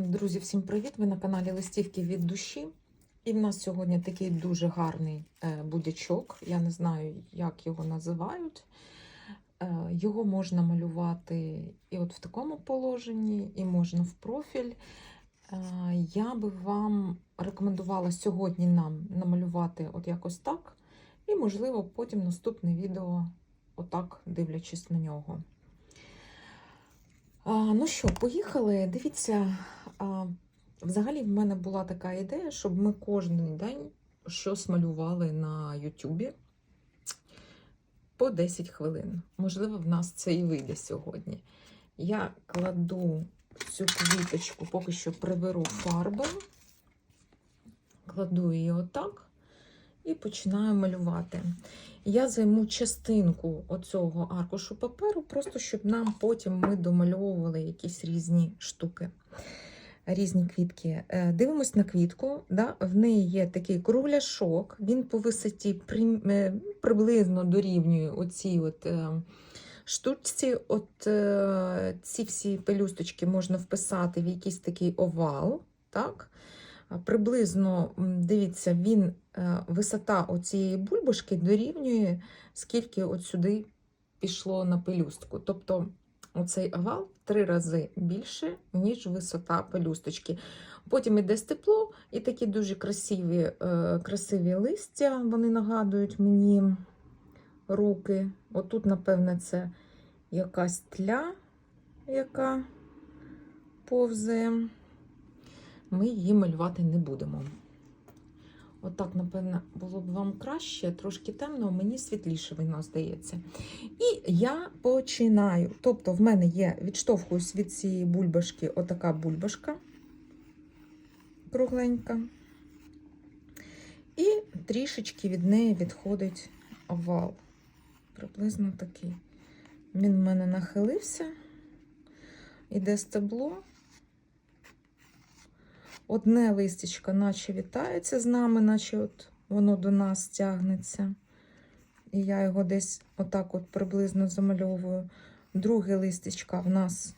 Друзі, всім привіт! Ви на каналі Листівки від душі. І в нас сьогодні такий дуже гарний е, будячок. Я не знаю, як його називають. Е, Його можна малювати і от в такому положенні, і можна в профіль. Е, Я би вам рекомендувала сьогодні нам намалювати от якось так. І, можливо, потім наступне відео, отак дивлячись на нього. Ну що, поїхали. Дивіться, а, взагалі в мене була така ідея, щоб ми кожен день щось малювали на Ютубі по 10 хвилин. Можливо, в нас це і вийде сьогодні. Я кладу цю квіточку, поки що приберу фарби, кладу її отак і починаю малювати. Я займу частинку оцього аркушу паперу, просто щоб нам потім ми домальовували якісь різні штуки, різні квітки. Е, Дивимось на квітку. Да? В неї є такий кругляшок, він по висоті е, приблизно дорівнює оцій от. е, Штучці, от ці всі пелюсточки можна вписати в якийсь такий овал, так? Приблизно, дивіться, він, висота оцієї бульбашки дорівнює, скільки от сюди пішло на пелюстку. Тобто оцей овал в три рази більше, ніж висота пелюсточки. Потім іде степло і такі дуже красиві, е, красиві листя, вони нагадують мені руки. Отут, напевне, це якась тля, яка повзає ми її малювати не будемо. Отак, напевно, було б вам краще, трошки темно, мені світліше воно здається. І я починаю. Тобто, в мене є, відштовхуюсь від цієї бульбашки, отака бульбашка кругленька. І трішечки від неї відходить овал. Приблизно такий. Він в мене нахилився, іде стебло. Одне листячко наче вітається з нами, наче от воно до нас тягнеться. І я його десь отак от приблизно замальовую. Друге листячко в нас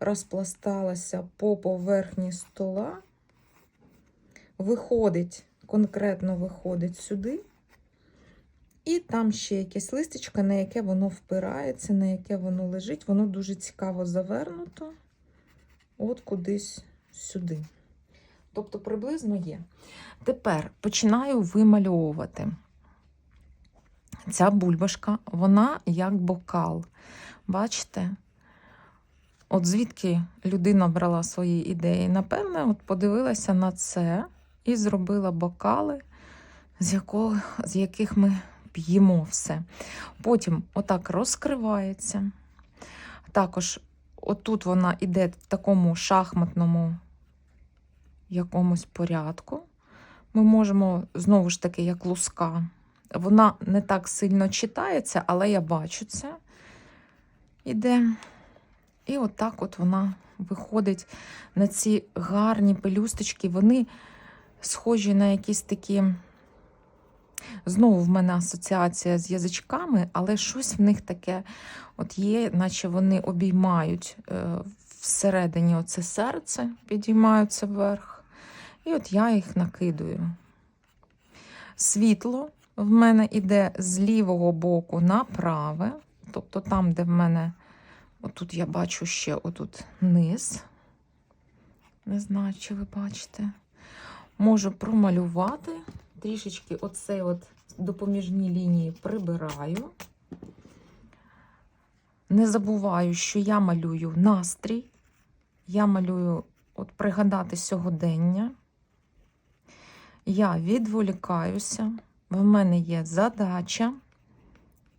розпласталося по поверхні стола. Виходить, конкретно виходить сюди. І там ще якесь листячко, на яке воно впирається, на яке воно лежить. Воно дуже цікаво завернуто. От кудись сюди. Тобто приблизно є. Тепер починаю вимальовувати. Ця бульбашка, вона як бокал. Бачите? От звідки людина брала свої ідеї? Напевне, от подивилася на це і зробила бокали, з, якого, з яких ми п'ємо все. Потім отак розкривається. Також отут вона йде в такому шахматному якомусь порядку. Ми можемо, знову ж таки, як луска. Вона не так сильно читається, але я бачу це. Іде. І отак от вона виходить на ці гарні пелюсточки. Вони схожі на якісь такі. Знову в мене асоціація з язичками, але щось в них таке от є, наче вони обіймають е, всередині оце серце, підіймаються вверх. І от я їх накидую. Світло в мене йде з лівого боку на праве, тобто там, де в мене, отут я бачу ще отут низ. Не знаю, чи ви бачите. Можу промалювати. Трішечки оцей от допоміжні лінії прибираю. Не забуваю, що я малюю настрій. Я малюю от пригадати сьогодення. Я відволікаюся, в мене є задача.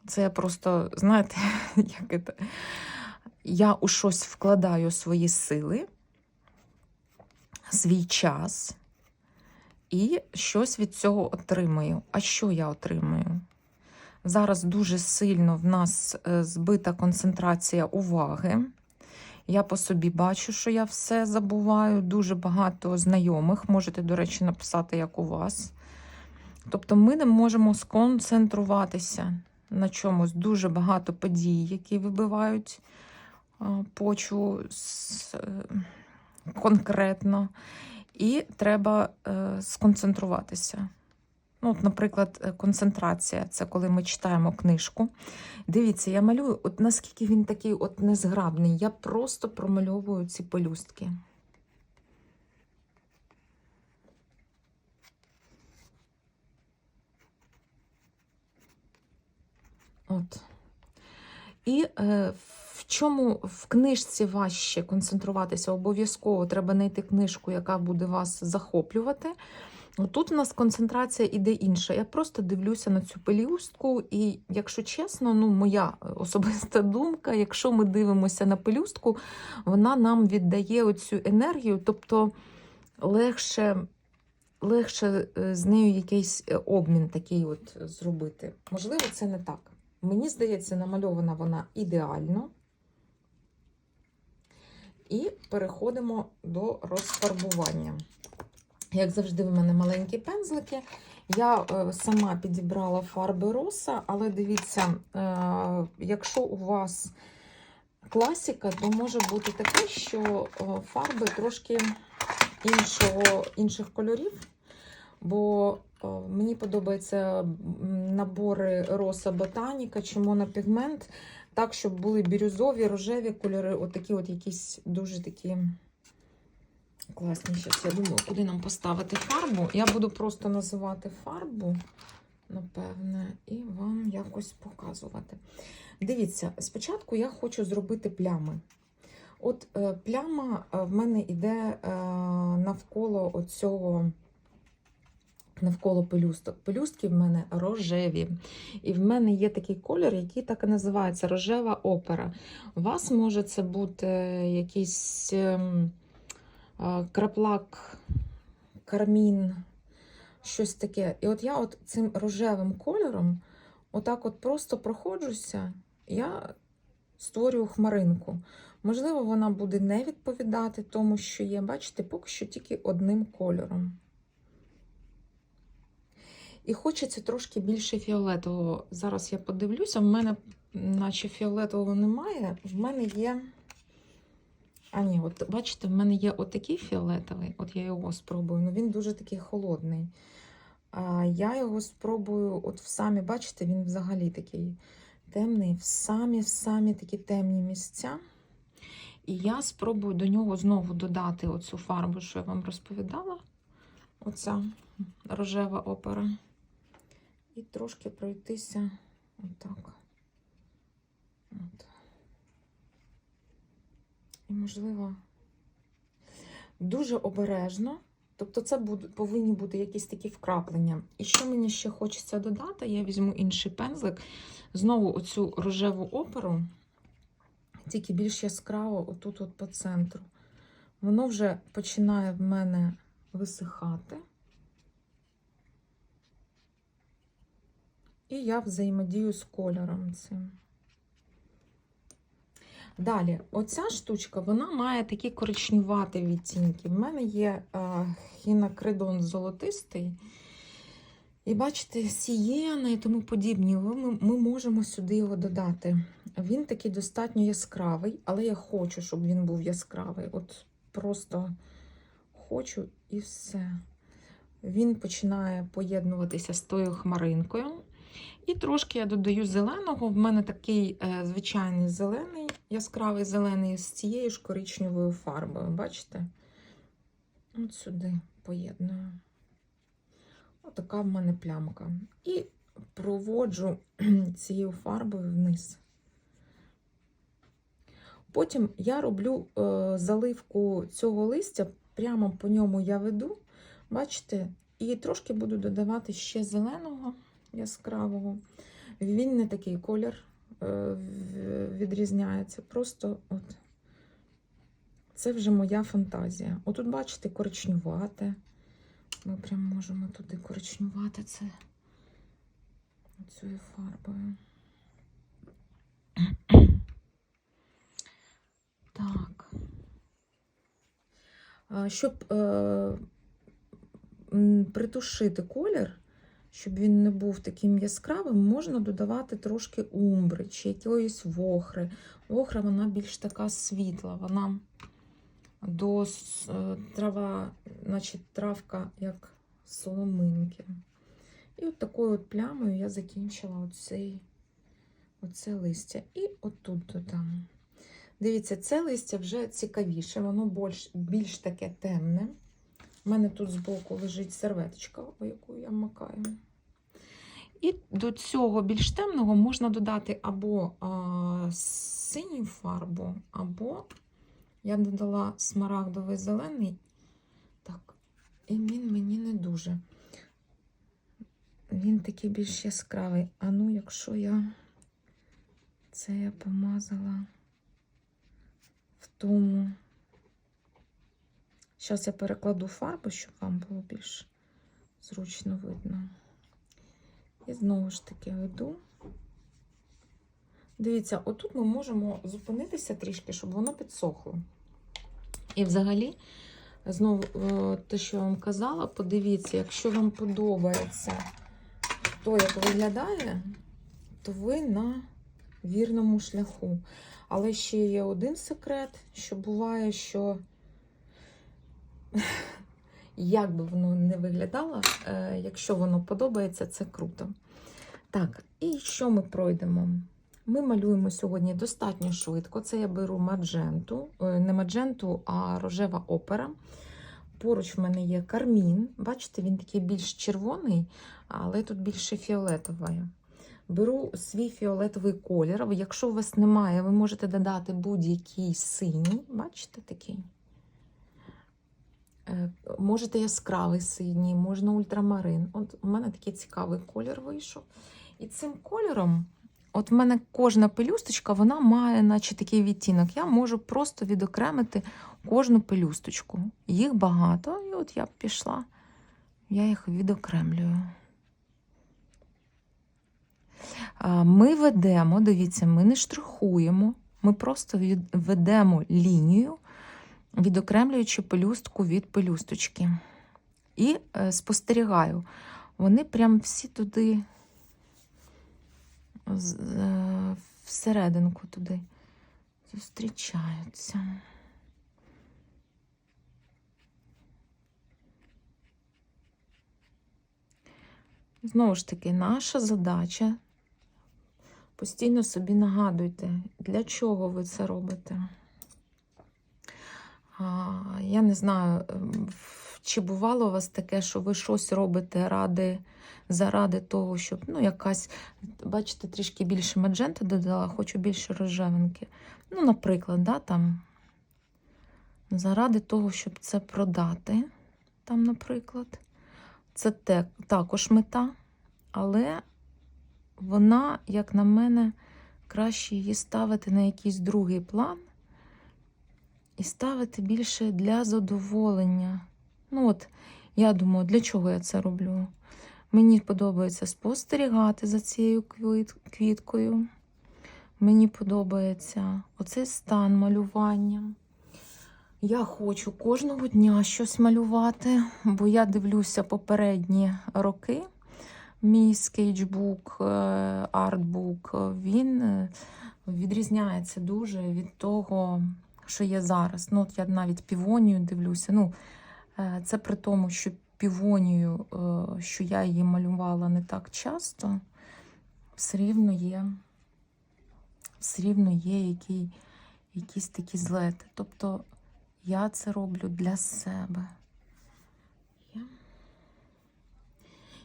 Це просто, знаєте, як це? я у щось вкладаю свої сили, свій час і щось від цього отримую. А що я отримую? Зараз дуже сильно в нас е, збита концентрація уваги. Я по собі бачу, що я все забуваю. Дуже багато знайомих. Можете, до речі, написати, як у вас. Тобто ми не можемо сконцентруватися на чомусь. Дуже багато подій, які вибивають почву е, конкретно, і треба е, сконцентруватися. Ну, от, наприклад, е, концентрація це коли ми читаємо книжку. Дивіться, я малюю, от наскільки він такий от незграбний, я просто промальовую ці пелюстки. От. І е, в чому в книжці важче концентруватися? Обов'язково треба знайти книжку, яка буде вас захоплювати. Тут у нас концентрація іде інша. Я просто дивлюся на цю пелюстку, і, якщо чесно, ну, моя особиста думка, якщо ми дивимося на пелюстку, вона нам віддає оцю енергію, тобто легше, легше е, з нею якийсь е, обмін такий от зробити. Можливо, це не так. Мені здається, намальована вона ідеально. І переходимо до розфарбування. Як завжди, в мене маленькі пензлики. Я е, сама підібрала фарби роса, але дивіться, е, якщо у вас класика, то може бути таке, що е, фарби трошки іншого, інших кольорів. Бо мені подобаються набори роса ботаніка чи монопігмент, так, щоб були бірюзові, рожеві кольори, отакі от якісь дуже такі. Класні, зараз я думаю, куди нам поставити фарбу. Я буду просто називати фарбу, напевне, і вам якось показувати. Дивіться, спочатку я хочу зробити плями. От е, пляма е, в мене йде е, навколо оцього, навколо пелюсток. Пелюстки в мене рожеві. І в мене є такий колір, який так і називається рожева опера. У вас може це бути якийсь. Краплак, кармін, щось таке. І от я от цим рожевим кольором, отак от просто проходжуся, я створюю хмаринку. Можливо, вона буде не відповідати тому, що є, бачите, поки що тільки одним кольором. І хочеться трошки більше фіолетового. Зараз я подивлюся, в мене, наче фіолетового немає, в мене є. А ні, от бачите, в мене є отакий фіолетовий, от я його спробую, ну він дуже такий холодний. А я його спробую, от в самі, бачите, він взагалі такий темний, в самі в самі такі темні місця. І я спробую до нього знову додати оцю фарбу, що я вам розповідала. Оця рожева опера. І трошки пройтися отак. От. І, можливо, дуже обережно. Тобто, це повинні бути якісь такі вкраплення. І що мені ще хочеться додати, я візьму інший пензлик. Знову оцю рожеву оперу, тільки більш яскраво, отут от по центру. Воно вже починає в мене висихати. І я взаємодію з кольором цим. Далі, оця штучка, вона має такі коричнюваті відтінки. В мене є е, хінокридон золотистий. І бачите, сієна і тому подібні. Ми, ми можемо сюди його додати. Він такий достатньо яскравий, але я хочу, щоб він був яскравий. От просто хочу і все. Він починає поєднуватися з тою хмаринкою. І трошки я додаю зеленого. В мене такий е, звичайний зелений, яскравий зелений з цією ж коричневою фарбою. Бачите? От сюди поєдную. Отака в мене плямка. І проводжу цією фарбою вниз. Потім я роблю е, заливку цього листя, прямо по ньому я веду, бачите, і трошки буду додавати ще зеленого яскравого. Він не такий колір відрізняється. Просто от це вже моя фантазія. Отут, бачите, коричнювате. Ми прям можемо туди коричнювати це цією фарбою. Так. Щоб е, притушити колір, щоб він не був таким яскравим, можна додавати трошки умбри чи якоїсь вохри. Вохра вона більш така світла, вона до е, трава, значить, травка як соломинки. І от такою от плямою я закінчила оцей, оце листя. І отут додам. Дивіться, це листя вже цікавіше, воно більш, більш таке темне. У мене тут збоку лежить серветочка, яку я макаю. І до цього більш темного можна додати або а, синю фарбу, або я додала смарагдовий зелений. Так, і він мені не дуже. Він такий більш яскравий. А ну, якщо я це я помазала в тому. Зараз я перекладу фарбу, щоб вам було більш зручно видно. І знову ж таки веду. Дивіться, отут ми можемо зупинитися трішки, щоб воно підсохло. І взагалі, знову е, те, що я вам казала, подивіться, якщо вам подобається то, як виглядає, то ви на вірному шляху. Але ще є один секрет, що буває, що як би воно не виглядало, е, якщо воно подобається, це круто. Так, і що ми пройдемо? Ми малюємо сьогодні достатньо швидко. Це я беру мадженту, е, не мадженту, а рожева опера. Поруч в мене є кармін. Бачите, він такий більш червоний, але тут більше фіолетовий. Беру свій фіолетовий колір. Якщо у вас немає, ви можете додати будь-який синій. Бачите такий? Е, Можете яскравий синій, можна ультрамарин. От у мене такий цікавий колір вийшов. І цим кольором, от в мене кожна пелюсточка, вона має, наче такий відтінок. Я можу просто відокремити кожну пелюсточку. Їх багато, і от я пішла, я їх відокремлюю. Ми ведемо, дивіться, ми не штрихуємо, ми просто ведемо лінію, відокремлюючи пелюстку від пелюсточки. І е, спостерігаю, вони прям всі туди, е, всерединку туди зустрічаються. Знову ж таки, наша задача постійно собі нагадуйте, для чого ви це робите. Я не знаю, ем, чи бувало у вас таке, що ви щось робите ради, заради того, щоб, ну, якась, бачите, трішки більше маджента додала, хочу більше рожевинки. Ну, наприклад, да, там, заради того, щоб це продати, там, наприклад. Це те, також мета, але вона, як на мене, краще її ставити на якийсь другий план і ставити більше для задоволення. Ну от, я думаю, для чого я це роблю? Мені подобається спостерігати за цією квіткою. Мені подобається оцей стан малювання. Я хочу кожного дня щось малювати, бо я дивлюся попередні роки. Мій скетчбук, е, артбук, він е, відрізняється дуже від того, що є зараз. Ну, от я навіть півонію дивлюся. Ну, е, це при тому, що півонію, е, що я її малювала не так часто, все рівно є, все рівно є який, якісь такі злети. Тобто я це роблю для себе.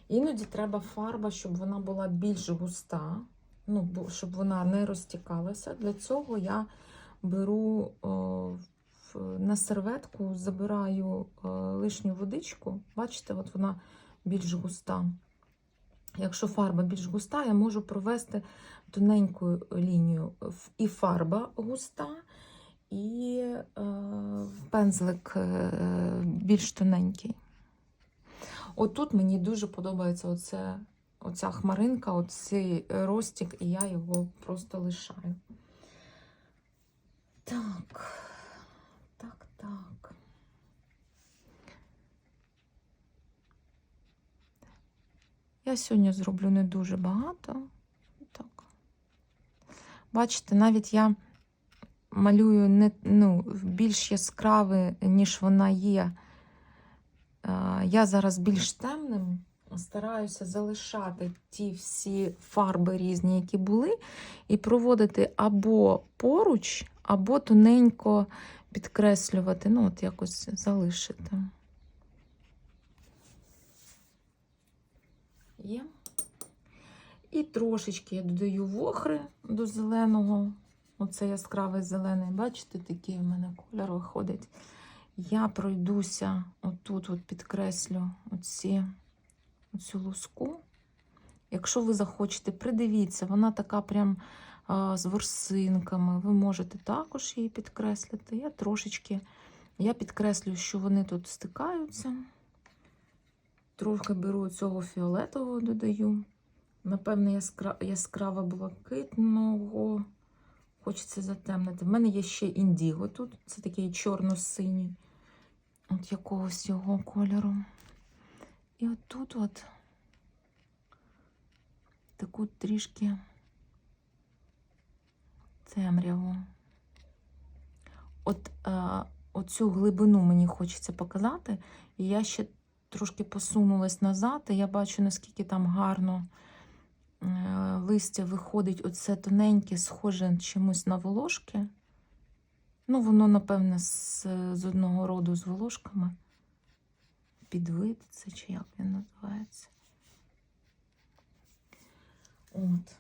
Іноді треба фарба, щоб вона була більш густа, ну, щоб вона не розтікалася. Для цього я беру в- на серветку, забираю е, лишню водичку. Бачите, от вона більш густа. Якщо фарба більш густа, я можу провести тоненьку лінію. І фарба густа, і е, пензлик е, більш тоненький. Отут мені дуже подобається оце, оця хмаринка, оцей розтік, і я його просто лишаю. Так, так, так. Я сьогодні зроблю не дуже багато. Так. Бачите, навіть я малюю не, ну, більш яскраве, ніж вона є. Е, Я зараз більш темним стараюся залишати ті всі фарби різні, які були, і проводити або поруч, або тоненько підкреслювати, ну, от якось залишити. Є. І трошечки я додаю вохри до зеленого. Оце яскравий зелений. Бачите, такий в мене кольор виходить. Я пройдуся отут, от підкреслю оці, оцю луску. Якщо ви захочете, придивіться, вона така прям з ворсинками. Ви можете також її підкреслити. Я трошечки я підкреслю, що вони тут стикаються. Трохи беру цього фіолетового додаю. Напевне, яскра... яскраво блакитного. Хочеться затемнити. В мене є ще індіго тут. Це такий чорно-синій. От якогось його кольору. І от тут от таку трішки темряву. От е, оцю глибину мені хочеться показати. І я ще трошки посунулась назад, і я бачу, наскільки там гарно е, листя виходить. Оце тоненьке, схоже чимось на волошки. Ну, воно, напевне, з, з одного роду з волошками. Підвид, це чи як він називається. От.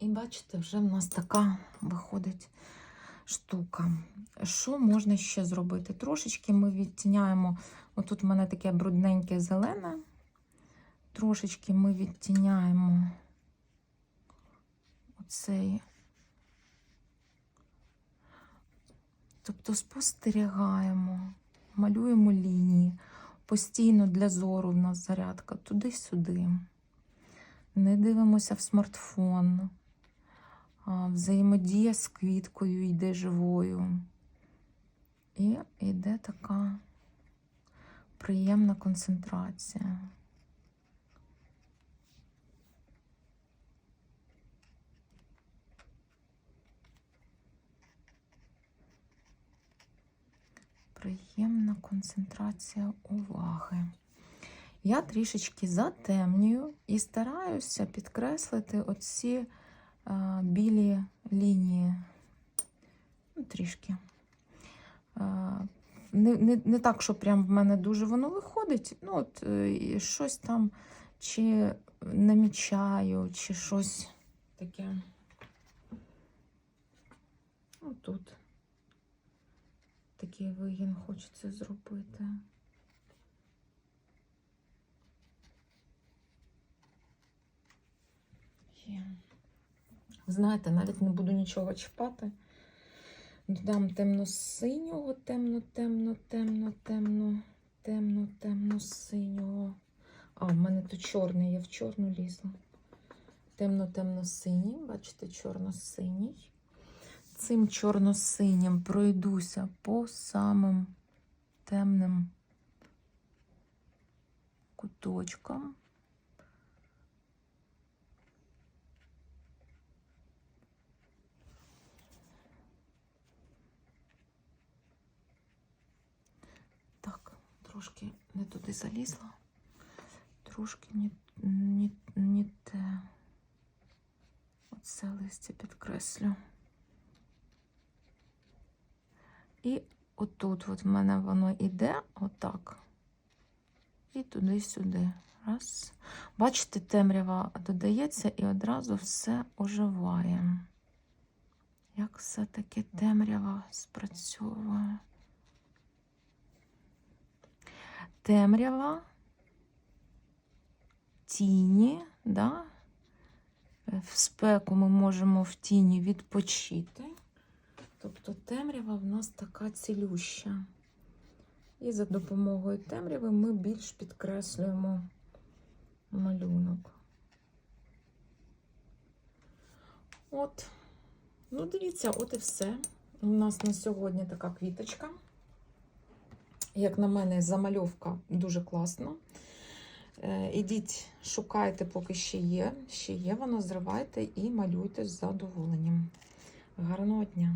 І бачите, вже в нас така виходить штука. Що можна ще зробити? Трошечки ми відтіняємо, отут в мене таке брудненьке зелене. Трошечки ми відтіняємо оцей. Тобто спостерігаємо, малюємо лінії. Постійно для зору в нас зарядка туди-сюди. Не дивимося в смартфон. Взаємодія з квіткою йде живою. І йде така приємна концентрація. Приємна концентрація уваги. Я трішечки затемнюю і стараюся підкреслити оці білі лінії. Ну, трішки. Не, не, не так, що прям в мене дуже воно виходить. Ну, от е, і щось там чи намічаю, чи щось таке. Ну, тут такий вигін хочеться зробити. Є. Знаєте, навіть не буду нічого чіпати. Додам темно-синього, темно, темно, темно, темно, темно, темно-синього. А, в мене тут чорний, я в чорну лізла. Темно-темно-синій, бачите, чорно-синій. Цим чорно-синім пройдуся по самим темним куточкам. Так, трошки не туди залізла, трошки не, не, не те. Оце листя підкреслю. І отут от в мене воно йде отак. І туди-сюди. Раз. Бачите, темрява додається і одразу все оживає. Як все-таки темрява спрацьовує. Темрява, тіні, да? в спеку ми можемо в тіні відпочити. Тобто темрява в нас така цілюща. І за допомогою темряви ми більш підкреслюємо малюнок. От, ну дивіться, от і все. У нас на сьогодні така квіточка. Як на мене, замальовка дуже класна. Е, Ідіть, шукайте, поки ще є. Ще є, воно зривайте і малюйте з задоволенням. Гарного дня!